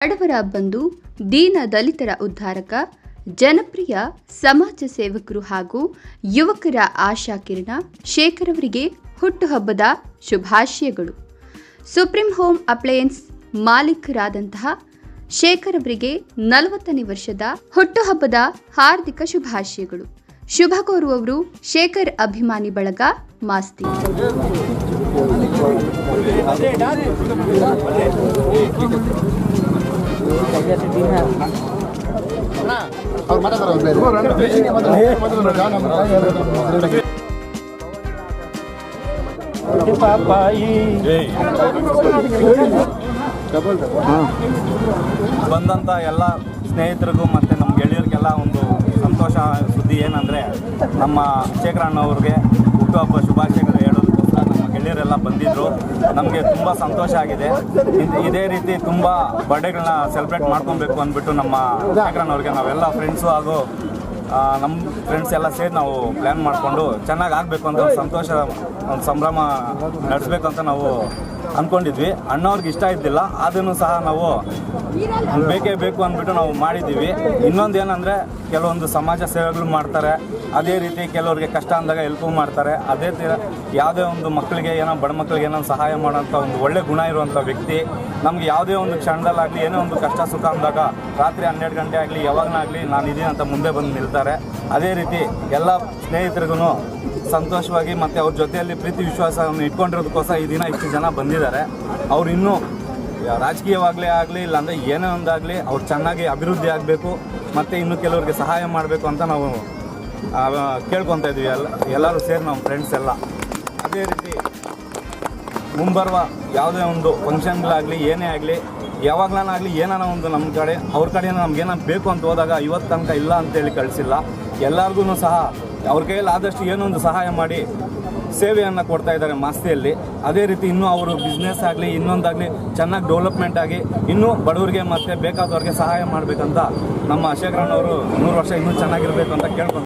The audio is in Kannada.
ಬಡವರ ಬಂಧು, ದೀನ ದಲಿತರ ಉದ್ಧಾರಕ, ಜನಪ್ರಿಯ ಸಮಾಜ ಸೇವಕರು ಹಾಗೂ ಯುವಕರ ಆಶಾ ಕಿರಣ ಶೇಖರ್ ಅವರಿಗೆ ಹುಟ್ಟುಹಬ್ಬದ ಶುಭಾಶಯಗಳು. ಸುಪ್ರೀಂ ಹೋಮ್ ಅಪ್ಲಯನ್ಸ್ ಮಾಲೀಕರಾದಂತಹ ಶೇಖರ್ ಅವರಿಗೆ ನಲವತ್ತನೇ ವರ್ಷದ ಹುಟ್ಟುಹಬ್ಬದ ಹಾರ್ದಿಕ ಶುಭಾಶಯಗಳು. ಶುಭ ಕೋರುವವರು ಶೇಖರ್ ಅಭಿಮಾನಿ ಬಳಗ, ಮಾಸ್ತಿ. ಬಂದಂಥ ಎಲ್ಲ ಸ್ನೇಹಿತರಿಗೂ ಮತ್ತು ನಮ್ಮ ಗೆಳೆಯರಿಗೆಲ್ಲ ಒಂದು ಸಂತೋಷ ಸುದ್ದಿ ಏನಂದರೆ ನಮ್ಮ ಶೇಖರಣ್ಣ ಅವ್ರಿಗೆ ಹುಟ್ಟುಹಬ್ಬ ನಮ್ಮ ಗೆಳೆಯರೆಲ್ಲ ಬಂದಿದ್ದರು ನಮಗೆ ತುಂಬ ಸಂತೋಷ ಆಗಿದೆ. ಇದೇ ರೀತಿ ತುಂಬ ಬರ್ಡೇಗಳನ್ನ ಸೆಲೆಬ್ರೇಟ್ ಮಾಡ್ಕೊಬೇಕು ಅಂದ್ಬಿಟ್ಟು ನಮ್ಮ ಶೇಖರಣ್ಣ ಅವ್ರಿಗೆ ನಾವೆಲ್ಲ ಫ್ರೆಂಡ್ಸು ಹಾಗೂ ನಮ್ಮ ಫ್ರೆಂಡ್ಸ್ ಎಲ್ಲ ಸೇರಿ ನಾವು ಪ್ಲ್ಯಾನ್ ಮಾಡಿಕೊಂಡು ಚೆನ್ನಾಗಿ ಆಗಬೇಕು ಅಂತ ಸಂತೋಷ, ಒಂದು ಸಂಭ್ರಮ ನಡೆಸ್ಬೇಕಂತ ನಾವು ಅಂದ್ಕೊಂಡಿದ್ವಿ ಅಣ್ಣವ್ರಿಗೆ ಇಷ್ಟ ಇದ್ದಿಲ್ಲ. ಅದನ್ನು ಸಹ ನಾವು ಬೇಕೇ ಬೇಕು ಅಂದ್ಬಿಟ್ಟು ನಾವು ಮಾಡಿದ್ದೀವಿ. ಇನ್ನೊಂದು ಏನಂದರೆ, ಕೆಲವೊಂದು ಸಮಾಜ ಸೇವೆಗಳು ಮಾಡ್ತಾರೆ. ಅದೇ ರೀತಿ ಕೆಲವರಿಗೆ ಕಷ್ಟ ಅಂದಾಗ ಹೆಲ್ಪು ಮಾಡ್ತಾರೆ. ಅದೇ ಥರ ಯಾವುದೇ ಒಂದು ಮಕ್ಕಳಿಗೆ ಏನೋ ಬಡ ಮಕ್ಕಳಿಗೆ ಏನೋ ಸಹಾಯ ಮಾಡೋಂಥ ಒಂದು ಒಳ್ಳೆ ಗುಣ ಇರುವಂಥ ವ್ಯಕ್ತಿ, ನಮ್ಗೆ ಯಾವುದೇ ಒಂದು ಕ್ಷಣದಲ್ಲಾಗಲಿ, ಏನೋ ಒಂದು ಕಷ್ಟ ಸುಖ ಅಂದಾಗ ರಾತ್ರಿ ಹನ್ನೆರಡು ಗಂಟೆ ಆಗಲಿ ಯಾವಾಗನಾಗಲಿ ನಾನು ಇದೀನಿ ಅಂತ ಮುಂದೆ ಬಂದು ನಿಲ್ತಾರೆ. ಅದೇ ರೀತಿ ಎಲ್ಲ ಸ್ನೇಹಿತರಿಗೂ ಸಂತೋಷವಾಗಿ ಮತ್ತು ಅವ್ರ ಜೊತೆಯಲ್ಲಿ ಪ್ರೀತಿ ವಿಶ್ವಾಸವನ್ನು ಇಟ್ಕೊಂಡಿರೋದಕ್ಕೋಸ್ಕರ ಈ ದಿನ ಇಷ್ಟು ಜನ ಬಂದಿದ್ದಾರೆ. ಅವ್ರು ಇನ್ನೂ ರಾಜಕೀಯವಾಗಲೇ ಆಗಲಿ, ಇಲ್ಲಾಂದರೆ ಏನೇ ಒಂದಾಗಲಿ ಅವ್ರು ಚೆನ್ನಾಗಿ ಅಭಿವೃದ್ಧಿ ಆಗಬೇಕು, ಮತ್ತು ಇನ್ನು ಕೆಲವರಿಗೆ ಸಹಾಯ ಮಾಡಬೇಕು ಅಂತ ನಾವು ಕೇಳ್ಕೊತಾ ಇದ್ವಿ ಎಲ್ಲ ಎಲ್ಲರೂ ಸೇರಿ ನಮ್ಮ ಫ್ರೆಂಡ್ಸ್ ಎಲ್ಲ. ಅದೇ ರೀತಿ ಮುಂಬರುವ ಯಾವುದೇ ಒಂದು ಫಂಕ್ಷನ್ಗಳಾಗಲಿ ಏನೇ ಆಗಲಿ ಯಾವಾಗಲಾಗಲಿ ಏನಾನ ಒಂದು ನಮ್ಮ ಕಡೆ, ಅವ್ರ ಕಡೆಯಿಂದ ನಮ್ಗೇನ ಬೇಕು ಅಂತ ಹೋದಾಗ ಇವತ್ತು ತನಕ ಇಲ್ಲ ಅಂತೇಳಿ ಕಳಿಸಿಲ್ಲ. ಎಲ್ಲರಿಗೂ ಸಹ ಅವ್ರ ಕೈಯಲ್ಲಿ ಆದಷ್ಟು ಏನೋ ಒಂದು ಸಹಾಯ ಮಾಡಿ ಸೇವೆಯನ್ನು ಕೊಡ್ತಾ ಇದ್ದಾರೆ ಮಾಸ್ತಿಯಲ್ಲಿ. ಅದೇ ರೀತಿ ಇನ್ನೂ ಅವರು ಬಿಸ್ನೆಸ್ ಆಗಲಿ, ಇನ್ನೊಂದಾಗಲಿ ಚೆನ್ನಾಗಿ ಡೆವಲಪ್ಮೆಂಟ್ ಆಗಿ ಇನ್ನೂ ಬಡವರಿಗೆ ಮತ್ತು ಬೇಕಾದವ್ರಿಗೆ ಸಹಾಯ ಮಾಡಬೇಕಂತ ನಮ್ಮ ಶೇಖರಣ್ಣವರು ನೂರು ವರ್ಷ ಇನ್ನೂ ಚೆನ್ನಾಗಿರಬೇಕು ಅಂತ ಕೇಳ್ಕೊಂಡು